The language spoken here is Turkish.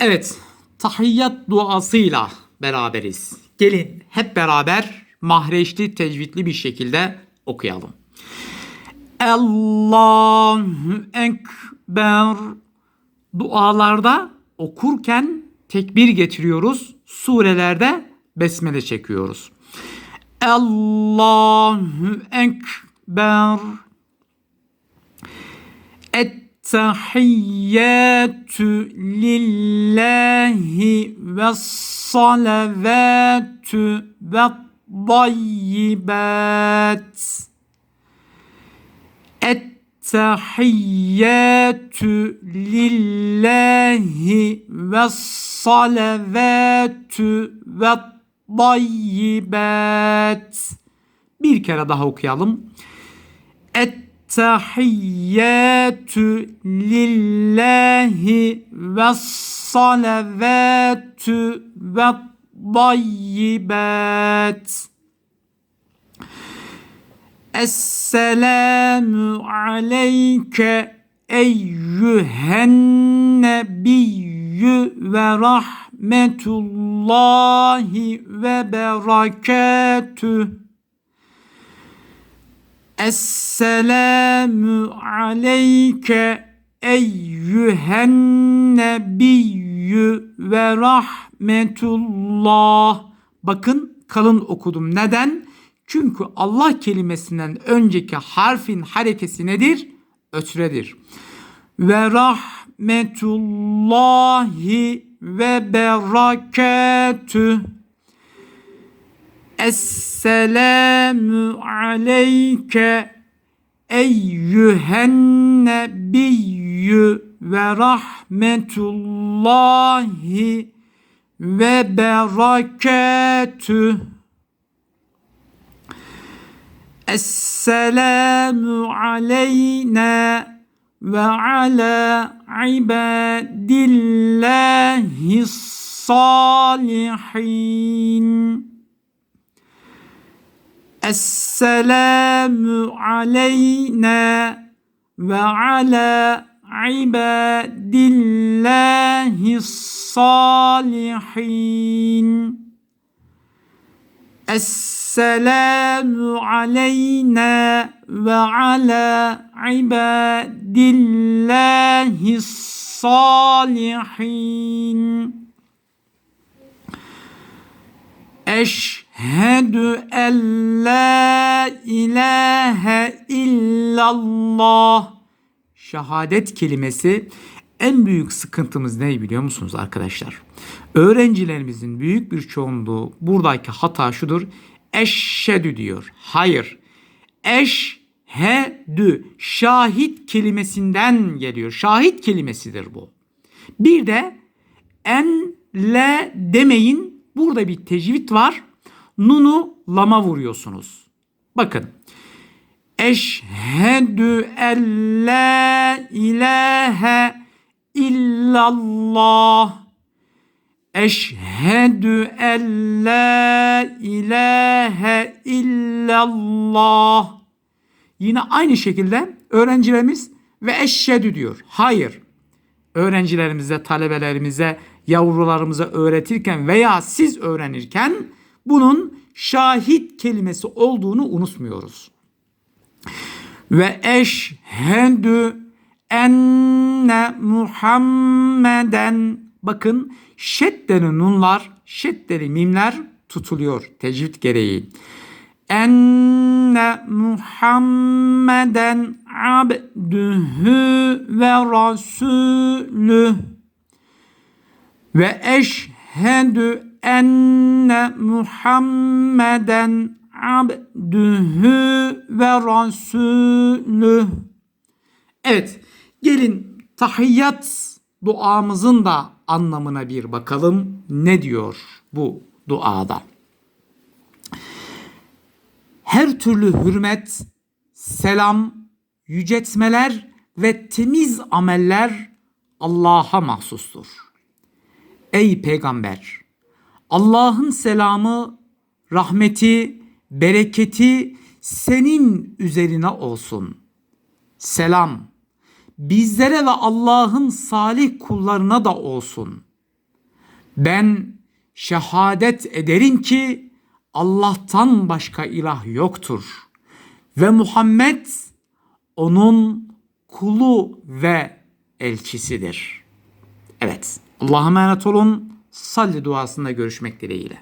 Evet, tahiyyat duasıyla beraberiz. Gelin hep beraber mahreçli, tecvidli bir şekilde okuyalım. Allahu Ekber dualarda okurken tekbir getiriyoruz. Surelerde besmele çekiyoruz. Allahu Ekber Ettehiyyatü lillahi ve salavatü ve tayyibat. Ettehiyyatü lillahi ve salavatü ve tayyibat. Bir kere daha okuyalım. Ettehiyyatü lillahi ve salavatü ve tayyibat. Esselamu aleyke eyyühen nebiyyü ve rahmetullahi ve berekatüh. Esselamu aleyke eyyühen nebiyyü ve rahmetullah. Bakın kalın okudum. Neden? Çünkü Allah kelimesinden önceki harfin harekesi nedir? Ötredir. Ve rahmetullahi ve berekatüh. Esselamu aleyke eyyühen nebiyyü ve rahmetullahi ve berekatüh. Esselamu aleyna ve ala ibadillahi salihin. Esselamu aleyna ve ala ibadillahi salihin. Esselamu aleyna ve ala ibadillahi salihin. Eşhedü en la ilahe illallah. Şehadet kelimesi en büyük sıkıntımız ne biliyor musunuz arkadaşlar? Öğrencilerimizin büyük bir çoğunluğu buradaki hata şudur. Eşhedü diyor. Hayır. Eşhedü şahit kelimesinden geliyor. Şahit kelimesidir bu. Bir de en le demeyin. Burada bir tecvid var. Nunu lama vuruyorsunuz. Bakın. Eşhedü en la ilahe illallah. Eşhedü en la ilahe illallah. Yine aynı şekilde öğrencilerimiz ve eşhedü diyor. Hayır. Öğrencilerimize, talebelerimize, yavrularımıza öğretirken veya siz öğrenirken bunun şahit kelimesi olduğunu unutmuyoruz. Ve eşhedü enne Muhammeden bakın şeddeli nunlar, şeddeli mimler tutuluyor tecvid gereği. Enne Muhammeden abdühü ve rasulü ve eşhedü enne Muhammeden abdühü ve rasulü. Evet, gelin tahiyyat duamızın da anlamına bir bakalım. Ne diyor bu duada? Her türlü hürmet, selam, yüceltmeler ve temiz ameller Allah'a mahsustur. Ey peygamber! Allah'ın selamı, rahmeti, bereketi senin üzerine olsun. Selam bizlere ve Allah'ın salih kullarına da olsun. Ben şehadet ederim ki Allah'tan başka ilah yoktur ve Muhammed onun kulu ve elçisidir. Evet. Allah'a emanet olun. Salli duasında görüşmek dileğiyle.